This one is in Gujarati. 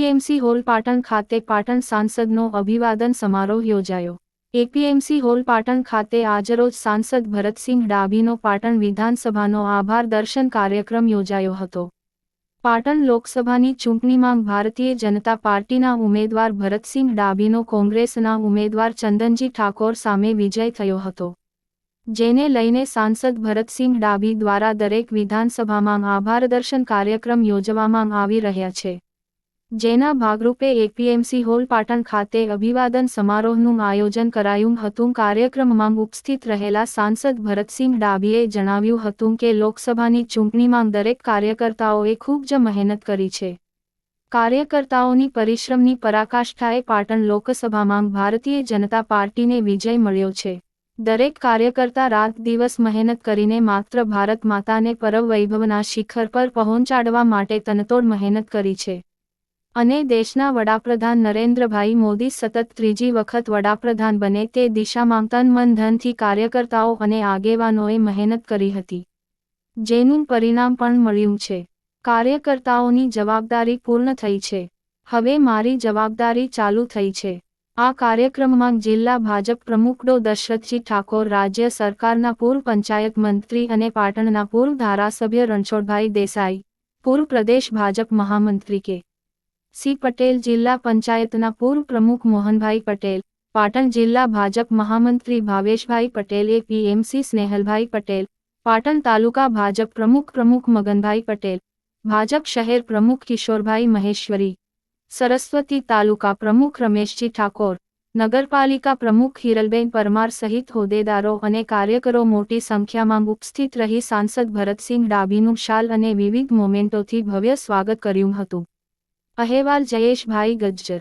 એપીએમસી હોલ પાટણ ખાતે પાટણ સાંસદનો અભિવાદન સમારોહ યોજાયો. એપીએમસી હોલ પાટણ ખાતે આજરોજ સાંસદ ભરતસિંહ ડાભીનો પાટણ વિધાનસભાનો આભાર દર્શન કાર્યક્રમ યોજાયો હતો. પાટણ લોકસભાની ચૂંટણીમાં ભારતીય જનતા પાર્ટીના ઉમેદવાર ભરતસિંહ ડાભીનો કોંગ્રેસના ઉમેદવાર ચંદનજી ઠાકોર સામે વિજય થયો હતો. જેને લઈને સાંસદ ભરતસિંહ ડાભી દ્વારા દરેક વિધાનસભામાં આભાર દર્શન કાર્યક્રમ યોજવામાં આવી રહ્યા છે. જેના ભાગરૂપે એપીએમસી હોલ પાટણ ખાતે અભિવાદન સમારોહનું આયોજન કરાયું હતું. કાર્યક્રમમાં ઉપસ્થિત રહેલા સાંસદ ભરતસિંહ ડાભીએ જણાવ્યું હતું કે લોકસભાની ચૂંટણીમાં દરેક કાર્યકર્તાઓએ ખૂબ જ મહેનત કરી છે. કાર્યકર્તાઓની પરિશ્રમની પરાકાષ્ઠાએ પાટણ લોકસભામાં ભારતીય જનતા પાર્ટીને વિજય મળ્યો છે. દરેક કાર્યકર્તા રાત દિવસ મહેનત કરીને માત્ર ભારત માતાને પરવૈભવના શિખર પર પહોંચાડવા માટે તનતોડ મહેનત કરી છે. અને દેશના વડાપ્રધાન નરેન્દ્રભાઈ મોદી સતત ત્રીજી વખત વડાપ્રધાન બને તે દિશામાં તન મન ધનથી કાર્યકર્તાઓ અને આગેવાનોએ મહેનત કરી હતી. જેનું પરિણામ પણ મળ્યું છે. કાર્યકર્તાઓની જવાબદારી પૂર્ણ થઈ છે. હવે મારી જવાબદારી ચાલુ થઈ છે. આ કાર્યક્રમમાં જિલ્લા ભાજપ પ્રમુખ ડો. દશરથજી ઠાકોર, રાજ્ય સરકારના પૂર્વ પંચાયત મંત્રી અને પાટણના પૂર્વ ધારાસભ્ય રણછોડભાઈ દેસાઈ, પૂર્વ પ્રદેશ ભાજપ મહામંત્રી કે. સી પટેલ જિલ્લા પંચાયતના પૂર્વ પ્રમુખ મોહનભાઈ પટેલ, પાટણ જિલ્લા ભાજપ મહામંત્રી ભાવેશભાઈ પટેલ પીએમસી સ્નેહલભાઈ પટેલ, પાટણ તાલુકા ભાજપ પ્રમુખ પ્રમુખ મગનભાઈ પટેલ, ભાજપ શહેર પ્રમુખ કિશોરભાઈ મહેશ્વરી, સરસ્વતી તાલુકા પ્રમુખ રમેશજી ઠાકોર, નગરપાલિકા પ્રમુખ હિરલબેન પરમાર સહિત હોદ્દેદારો અને કાર્યકરો મોટી સંખ્યામાં ઉપસ્થિત રહી સાંસદ ભરતસિંહ ડાભીનું શાલ અને વિવિધ મોમેન્ટોથી ભવ્ય સ્વાગત કર્યું હતું. અહેવાલ જયેશભાઈ ગજ્જર.